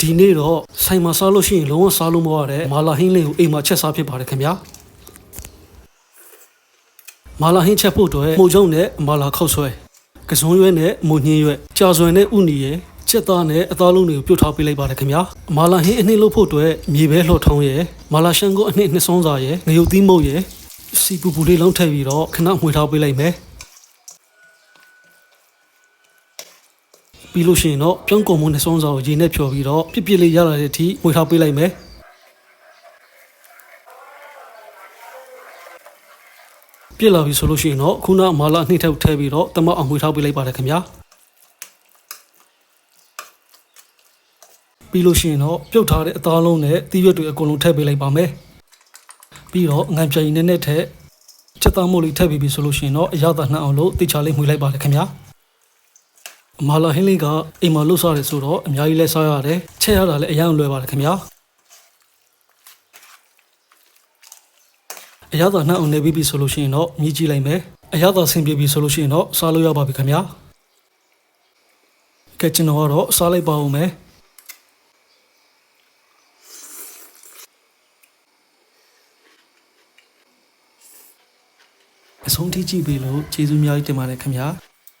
ဒီနေ့တော့ဆိုင်မှာစားလို့ရှိရင်လုံးဝစားလို့မရတဲ့မာလာဟင်းလေးကိုအိမ်မှာချက်စားဖြစ်ပါတယ်ခင်ဗျာမာလာဟင်းချက်ဖို့အတွက်မှုံချုံနဲ့မာလာခောက်ဆွဲကစုံရွဲနဲ့မုန်ညင်းရွဲကြာဆွဲနဲ့ဥနီရယ်ချက်သားနဲ့အသားလုံးတွေကိုပြုတ်ထားပေးလိုက်ပါတယ်ခင်ဗျာမာလာဟင်းအနှစ်လို့ဖို့အတွက်မြေပဲလှော်ထုံးရယ်မာလာရှန်ကိုအနှစ်နှစ်ဆုံးစာရယ်ငရုတ်သီးမုတ်ရယ်စီပူပူလေးလုံးထည့်ပြီးတော့ခဏမှွေထားပေးလိုက်မယ် ပြီးလို့ရှိရင်တော့ပြောင်းကုန်မှုနဲ့စုံးစာကိုရေနဲ့ဖြော်ပြီးတော့ပြစ်ပြစ်လေးရလာတဲ့အထိဝေထားပေးလိုက်မယ်ပြစ်လာပြီဆိုလို့ရှိရင်တော့ခုနမာလာနှိမ့်ထက်ထည့်ပြီးတော့တမအောင်ဝေထားပေးလိုက်ပါတယ်ခင်ဗျာပြီးလို့ရှိရင်တော့ပြုတ်ထားတဲ့အသားလုံးနဲ့တီးရွက်တွေအကုန်လုံးထည့်ပေးလိုက်ပါမယ်ပြီးတော့ငံပြိုင်နဲ့နဲ့ထက်ချက်သားမို့လေးထည့်ပြီးပြီဆိုလို့ရှိရင်တော့အရသာနှံ့အောင်လို့တိချာလေးမှွေလိုက်ပါတယ်ခင်ဗျာ မာလာဟင်းလေးကအိမ်မှာလှုပ်စားတယ်ဆိုတော့အများကြီးလဲစားရတယ်ချက်ရတာလည်းအရင်လွယ်ပါတယ်ခင်ဗျာအရသာနှံ့အောင်နေပြီးပြီဆိုလို့ရှိရင်တော့မြည်ကြည့်လိုက်မယ်အရသာဆင်ပြေပြီဆိုလို့ရှိရင်တော့စားလို့ရပါပြီခင်ဗျာကဲကျွန်တော်ကတော့စားလိုက်ပါဦးမယ်အဆုံးထိကြည့်ပြီလို့ကျေးဇူးများကြီးတင်ပါတယ်ခင်ဗျာ